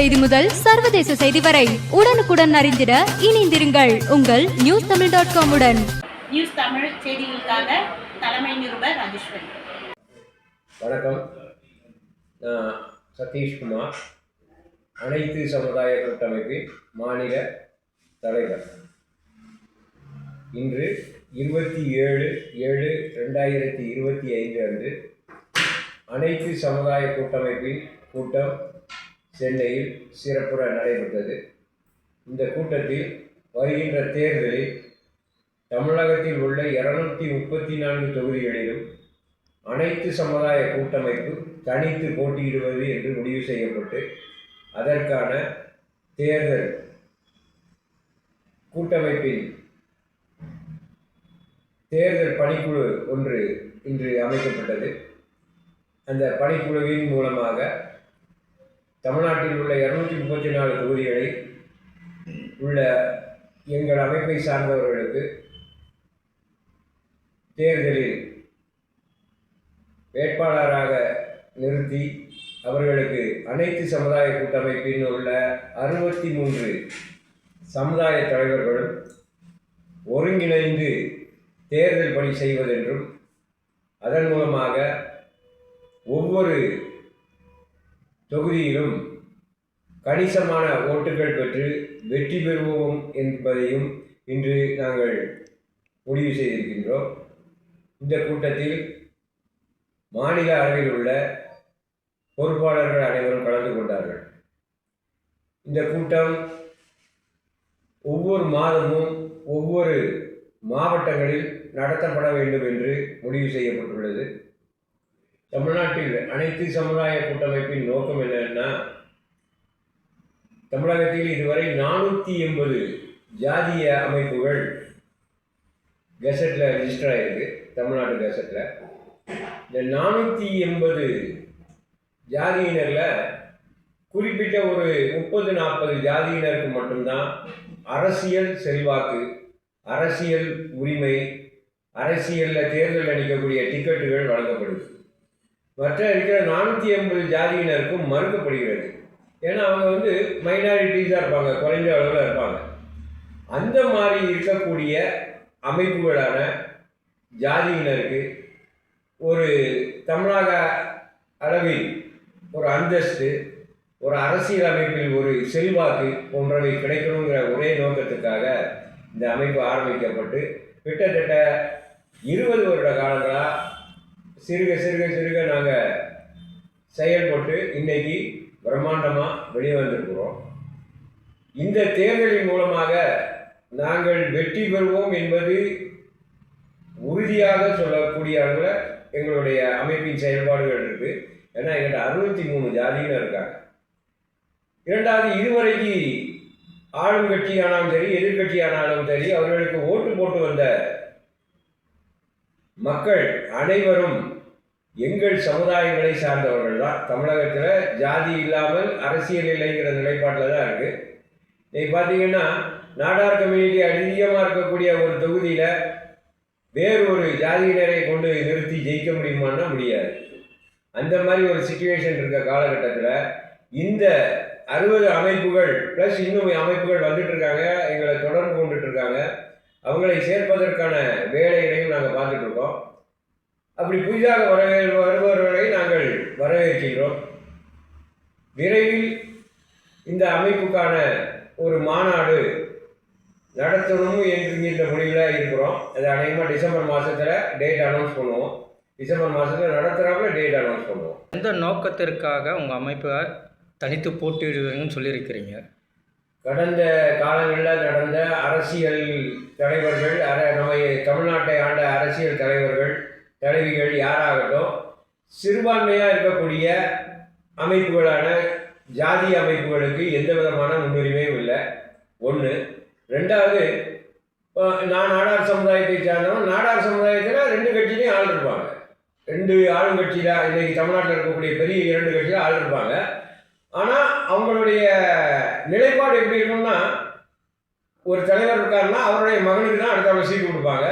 செய்தி முதல் சர்வதேச செய்தி வரை உடனுக்குடன் அறிந்திட இணைந்திருங்கள் உங்கள் நியூஸ் தமிழ் டாட் காம் உடன். நியூஸ் தமிழ் செய்திகளுக்காக தலைமை நிருபர் ராஜேஸ்வரி. வணக்கம். நான் சதீஷ்குமார் அனைத்து சமுதாய கூட்டமைப்பின் மாநில தலைவர். இன்று இருபத்தி ஏழு ஏழு ரெண்டாயிரத்தி இருபத்தி ஐந்து அன்று அனைத்து சமுதாய கூட்டமைப்பின் கூட்டம் சென்னையில் சிறப்புற நடைபெற்றது. இந்த கூட்டத்தில் வருகின்ற தேர்தலில் தமிழகத்தில் உள்ள இருநூத்தி முப்பத்தி நான்கு தொகுதிகளிலும் அனைத்து சமுதாய கூட்டமைப்பு தனித்து போட்டியிடுவது என்று முடிவு செய்யப்பட்டு அதற்கான தேர்தல் கூட்டமைப்பின் தேர்தல் பணிக்குழு ஒன்று இன்று அமைக்கப்பட்டது. அந்த பணிக்குழுவின் மூலமாக தமிழ்நாட்டில் உள்ள இரநூத்தி முப்பத்தி நாலு தொகுதிகளில் உள்ள எங்கள் அமைப்பை சார்ந்தவர்களுக்கு தேர்தலில் வேட்பாளராக நிறுத்தி அவர்களுக்கு அனைத்து சமுதாய கூட்டமைப்பில் உள்ள அறுபத்தி மூன்று சமுதாய தலைவர்களும் ஒருங்கிணைந்து தேர்தல் பணி செய்வதென்றும் அதன் மூலமாக ஒவ்வொரு தொகுதியிலும் கணிசமான ஓட்டுகள் பெற்று வெற்றி பெறுவோம் என்பதையும் இன்று நாங்கள் முடிவு செய்திருக்கின்றோம். இந்த கூட்டத்தில் மாநில அளவில் உள்ள பொறுப்பாளர்கள் அனைவரும் கலந்து கொண்டார்கள். இந்த கூட்டம் ஒவ்வொரு மாதமும் ஒவ்வொரு மாவட்டங்களில் நடத்தப்பட வேண்டும் என்று முடிவு செய்யப்பட்டுள்ளது. தமிழ்நாட்டில் அனைத்து சமுதாய கூட்டமைப்பின் நோக்கம் என்னன்னா தமிழகத்தில் இதுவரை நானூற்றி எண்பது ஜாதிய அமைப்புகள் கெசட்டில் ரிஜிஸ்டர் ஆகிருக்கு தமிழ்நாடு கெசட்டில் இந்த நானூற்றி எண்பது ஜாதியினரில் குறிப்பிட்ட ஒரு முப்பது நாற்பது ஜாதியினருக்கு மட்டும்தான் அரசியல் செல்வாக்கு அரசியல் உரிமை அரசியலில் தேர்தல் அளிக்கக்கூடிய டிக்கெட்டுகள் வழங்கப்படுது. மற்ற இருக்கிற நானூற்றி எண்பது ஜாதியினருக்கும் மறுக்கப்படுகிறது. ஏன்னா அவங்க வந்து மைனாரிட்டிஸாக இருப்பாங்க குறைஞ்ச அளவில் இருப்பாங்க. அந்த மாதிரி இருக்கக்கூடிய அமைப்புகளான ஜாதியினருக்கு ஒரு தமிழக அளவில் ஒரு அந்தஸ்து ஒரு அரசியல் அமைப்பில் ஒரு செல்வாக்கு போன்றவை கிடைக்கணுங்கிற ஒரே நோக்கத்துக்காக இந்த அமைப்பு ஆரம்பிக்கப்பட்டு கிட்டத்தட்ட இருபது வருட காலங்களாக சிறுக சிறுக சிறுக செயல்பட்டு இன்னைக்கு பிரம்மாண்டமாக வெளியே வந்திருக்கிறோம். இந்த தேர்தலின் மூலமாக நாங்கள் வெற்றி பெறுவோம் என்பது உறுதியாக சொல்லக்கூடிய அளவில் எங்களுடைய அமைப்பின் செயல்பாடுகள் இருக்குது ஏன்னா எங்கள்கிட்ட அறுபத்தி மூணு ஜாதியினர் இருக்காங்க. இரண்டாவது இதுவரைக்கு ஆளும் கட்சியானாலும் சரி எதிர்கட்சியானாலும் சரி அவர்களுக்கு ஓட்டு போட்டு வந்த மக்கள் அனைவரும் எங்கள் சமுதாயங்களை சார்ந்தவர்கள் தான். தமிழகத்தில் ஜாதி இல்லாமல் அரசியல் இல்லைங்கிற நிலைப்பாட்டில் தான் இருக்குது இன்னைக்கு பார்த்தீங்கன்னா நாடார் கம்யூனிட்டி அதிகமாக இருக்கக்கூடிய ஒரு தொகுதியில் வேறு ஒரு ஜாதியினரை கொண்டு நிறுத்தி ஜெயிக்க முடியுமான்னா முடியாது. அந்த மாதிரி ஒரு சுச்சுவேஷன் இருக்க காலகட்டத்தில் இந்த அறுபது அமைப்புகள் ப்ளஸ் இன்னும் அமைப்புகள் வந்துட்டு இருக்காங்க எங்களை தொடர்பு கொண்டுட்டு இருக்காங்க. அவங்களை சேர்ப்பதற்கான வேலைகளையும் நாங்கள் பார்த்துட்டு இருக்கோம். அப்படி புதிதாக வரவே வருபவர்களை நாங்கள் வரவேற்கின்றோம். விரைவில் இந்த அமைப்புக்கான ஒரு மாநாடு நடத்தணும் என்கின்ற முடிவில் இருக்கிறோம். அது அநேகமாக டிசம்பர் மாதத்தில் டேட் அனௌன்ஸ் பண்ணுவோம். டிசம்பர் மாதத்தில் நடத்துகிறாப்புல டேட் அனௌன்ஸ் பண்ணுவோம். எந்த நோக்கத்திற்காக உங்கள் அமைப்பை தனித்து போட்டியிடுவீங்கன்னு சொல்லியிருக்கிறீங்க? கடந்த காலங்களில் நடந்த அரசியல் தலைவர்கள் அர நம்ம தமிழ்நாட்டை ஆண்ட அரசியல் தலைவர்கள் தலைவிகள் யாராகட்டும் சிறுபான்மையாக இருக்கக்கூடிய அமைப்புகளான ஜாதி அமைப்புகளுக்கு எந்த விதமான முன்னுரிமையும் இல்லை. ஒன்று ரெண்டாவது நான் நாடார் சமுதாயத்தை சார்ந்தவன். நாடார் சமுதாயத்தில் ரெண்டு கட்சியிலையும் ஆள் இருப்பாங்க. ரெண்டு ஆளுங்கட்சியில் இன்றைக்கி தமிழ்நாட்டில் இருக்கக்கூடிய பெரிய இரண்டு கட்சியில் ஆள் இருப்பாங்க. ஆனால் அவங்களுடைய நிலைப்பாடு எப்படி இருக்கும்னா ஒரு தலைவர் இருக்காருன்னா அவருடைய மகனுக்கு தான் அடுத்தவங்க சீட்டு கொடுப்பாங்க.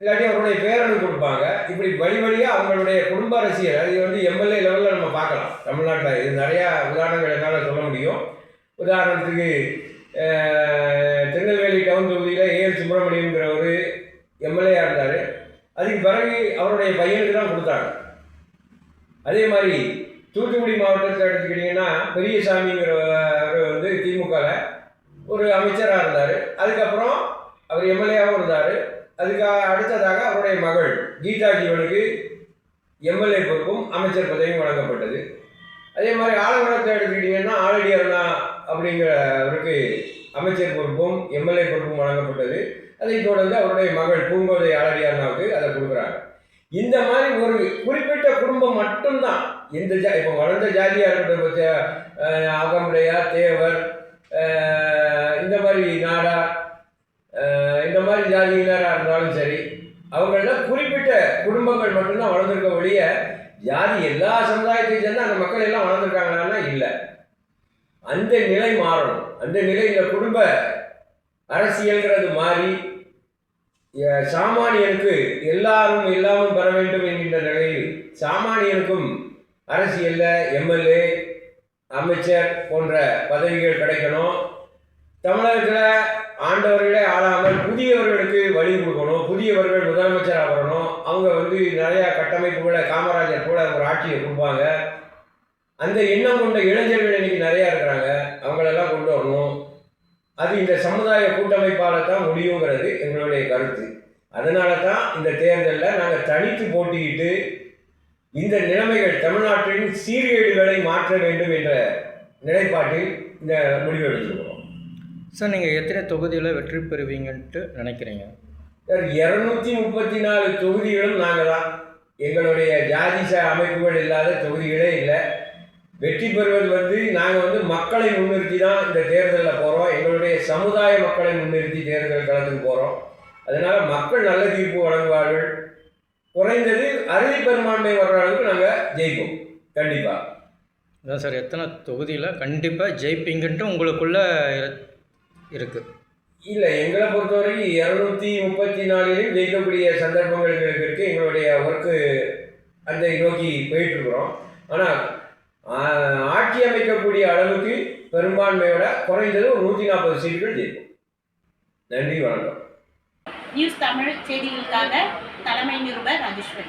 இல்லாட்டி அவருடைய பேரனுக்கு கொடுப்பாங்க. இப்படி வழி வழியாக அவங்களுடைய குடும்ப அரசியல் அது வந்து எம்எல்ஏ லெவலில் நம்ம பார்க்கலாம். தமிழ்நாட்டில் இது நிறையா உதாரணங்கள் என்னால் சொல்ல முடியும். உதாரணத்துக்கு திருநெல்வேலி டவுன் தொகுதியில் ஏஎல் சுப்பிரமணியங்கிற ஒரு எம்எல்ஏயாக இருந்தார். அதுக்கு பிறகு அவருடைய பையனுக்கு தான் கொடுத்தாங்க. அதே மாதிரி தூத்துக்குடி மாவட்டத்தில் எடுத்துக்கிட்டிங்கன்னா பெரியசாமிங்கிறவர் வந்து திமுகவில் ஒரு அமைச்சராக இருந்தார். அதுக்கப்புறம் அவர் எம்எல்ஏவாகவும் இருந்தார். அதுக்காக அடுத்ததாக அவருடைய மகள் கீதா ஜீவனுக்கு எம்எல்ஏ பொறுப்பும் அமைச்சர் பதவியும் வழங்கப்பட்டது. அதே மாதிரி ஆலங்குளத்தை எடுத்துக்கிட்டிங்கன்னா ஆலடி அண்ணா அப்படிங்கிறவருக்கு அமைச்சர் பொறுப்பும் எம்எல்ஏ பொறுப்பும் வழங்கப்பட்டது. அதைத் தொடர்ந்து அவருடைய மகள் பூங்கோதை ஆலடி அண்ணாவுக்கு அதை கொடுக்குறாங்க. இந்த மாதிரி ஒரு குறிப்பிட்ட குடும்பம் மட்டும்தான். எந்த ஜா இப்போ வளர்ந்த ஜாதியாக இருக்கட்டும் இப்போ அகமுடையா தேவர் இந்த மாதிரி நாடா இந்த மாதிரி ஜாதியினராக இருந்தாலும் சரி அவங்கள குறிப்பிட்ட குடும்பங்கள் மட்டும்தான் வளர்ந்துருக்க ஒழிய ஜாதி எல்லா சமுதாயத்தையும் சேர்ந்து அந்த மக்கள் எல்லாம் வளர்ந்துருக்காங்கன்னா இல்லை. அந்த நிலை மாறணும். அந்த நிலை இந்த குடும்ப அரசியல்கிறது மாறி சாமானியனுக்கு எல்லாரும் எல்லாமும் பெற வேண்டும் என்கின்ற நிலையில் சாமானியனுக்கும் அரசியலில் எம்எல்ஏ அமைச்சர் போன்ற பதவிகள் கிடைக்கணும். தமிழகத்தில் ஆண்டவர்களே ஆளாமல் புதியவர்களுக்கு வழி கொடுக்கணும் புதியவர்கள் முதலமைச்சராக வரணும். அவங்க வந்து நிறையா கட்டமைப்புகளை காமராஜர் போல ஒரு ஆட்சியை கொடுப்பாங்க. அந்த எண்ணம் கொண்ட இளைஞர்கள் இன்னைக்கு நிறையா இருக்கிறாங்க. அவங்களெல்லாம் கொண்டு வரணும். அது இந்த சமுதாய கூட்டமைப்பால் தான் முடியுங்கிறது எங்களுடைய கருத்து. அதனால தான் இந்த தேர்தலில் நாங்கள் தனித்து போட்டியிட்டு இந்த நிலைமைகள் தமிழ்நாட்டின் சீர்கேடுகளை மாற்ற வேண்டும் என்ற நிலைப்பாட்டில் இந்த முடிவு எடுத்துக்கிறோம் சார் நீங்கள் எத்தனை தொகுதியில் வெற்றி பெறுவீங்கன்ட்டு நினைக்கிறீங்க? இரநூத்தி முப்பத்தி நாலு தொகுதிகளும் நாங்கள் தான் எங்களுடைய ஜாதி ச அமைப்புகள் இல்லாத தொகுதிகளே இல்லை. வெற்றி பெறுவது வந்து நாங்கள் வந்து மக்களை முன்னிறுத்தி தான் இந்த தேர்தலில் போகிறோம் எங்களுடைய சமுதாய மக்களை முன்னிறுத்தி தேர்தல் களத்துக்கு போகிறோம் அதனால் மக்கள் நல்ல தீர்ப்பு வழங்குவார்கள். குறைந்தது அறுதி பெரும்பான்மை வர்ற அளவுக்கு நாங்கள் ஜெயிப்போம். கண்டிப்பாக அதான் சார் எத்தனை தொகுதியில் கண்டிப்பாக ஜெயிப்பீங்கன்ட்டு உங்களுக்குள்ள இரு- இருக்கு. இல்லை எங்களை பொறுத்தவரைக்கும் இரநூத்தி முப்பத்தி நாலிலையும் ஜெயிக்கக்கூடிய சந்தர்ப்பங்கள் எங்களுக்கு இருக்குது எங்களுடைய ஒர்க்கு அந்த நோக்கி போயிட்டுருக்குறோம். ஆனால் ஆட்சி அமைக்கக்கூடிய அளவுக்கு பெரும்பான்மையோட குறைந்தது ஒரு நூற்றி நாற்பது சீட்டுகள் ஜெயிக்கும் நன்றி வணக்கம். நியூஸ் தமிழ் செய்திகளுக்காக தலைமை நிருபர் ராஜேஸ்வரி.